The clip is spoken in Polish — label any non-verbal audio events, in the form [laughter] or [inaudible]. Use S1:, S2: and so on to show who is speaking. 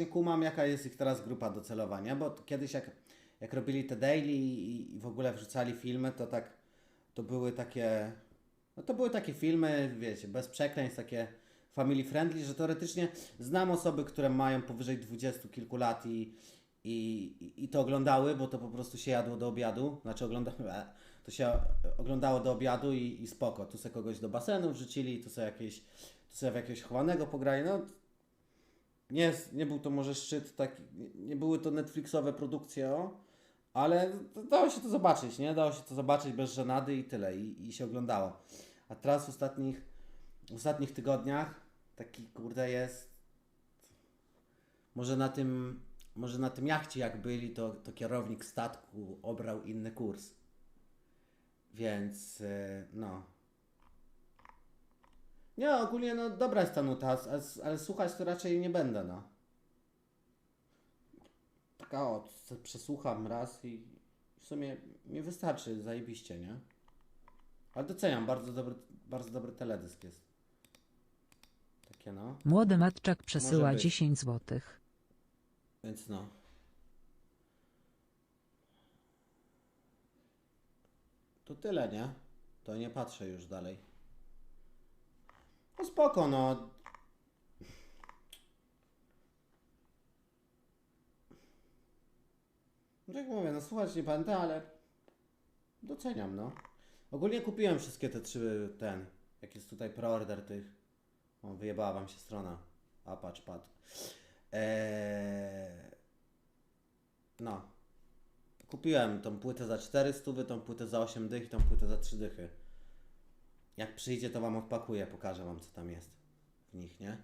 S1: Nie kumam, jaka jest ich teraz grupa docelowa, nie? Bo kiedyś jak, jak robili te daily i, i w ogóle wrzucali filmy, to tak, to były takie, no to były takie filmy, wiecie, bez przekleństw, takie family friendly, że teoretycznie znam osoby, które mają powyżej dwudziestu kilku lat i, i, i to oglądały, bo to po prostu się jadło do obiadu, znaczy oglądały, [laughs] to się oglądało do obiadu i, i spoko, tu sobie kogoś do basenu wrzucili, tu sobie jakieś, tu sobie w jakiegoś chowanego pograli, no nie, nie był to może szczyt taki, nie- były to Netflixowe produkcje, o, ale dało się to zobaczyć, nie? Dało się to zobaczyć bez żenady i tyle, i, i się oglądało. A teraz w ostatnich, w ostatnich tygodniach taki kurde jest, może na tym, może na tym jachcie jak byli, to, to kierownik statku obrał inny kurs. Więc, e, no. Nie, ogólnie no dobra jest ta nuta, ale, ale słuchać to raczej nie będę, no. Taka o, przesłucham raz i w sumie mi wystarczy, zajebiście, nie? Ale doceniam, bardzo dobry, bardzo dobry teledysk jest. Takie no,
S2: Młody Matczak przesyła
S1: Może być.
S2: 10 złotych.
S1: więc no. To tyle, nie? To nie patrzę już dalej. No spoko, no. No Jak mówię, no słuchać nie ale doceniam, no. Ogólnie kupiłem wszystkie te trzy, ten, jak jest tutaj preorder tych. O, wyjebała wam się strona. A patrz, patrz. Eee... No. Kupiłem tą płytę za 400, tą płytę za 8 dych i tą płytę za 3 dychy. Jak przyjdzie, to wam odpakuję, pokażę wam, co tam jest w nich, nie?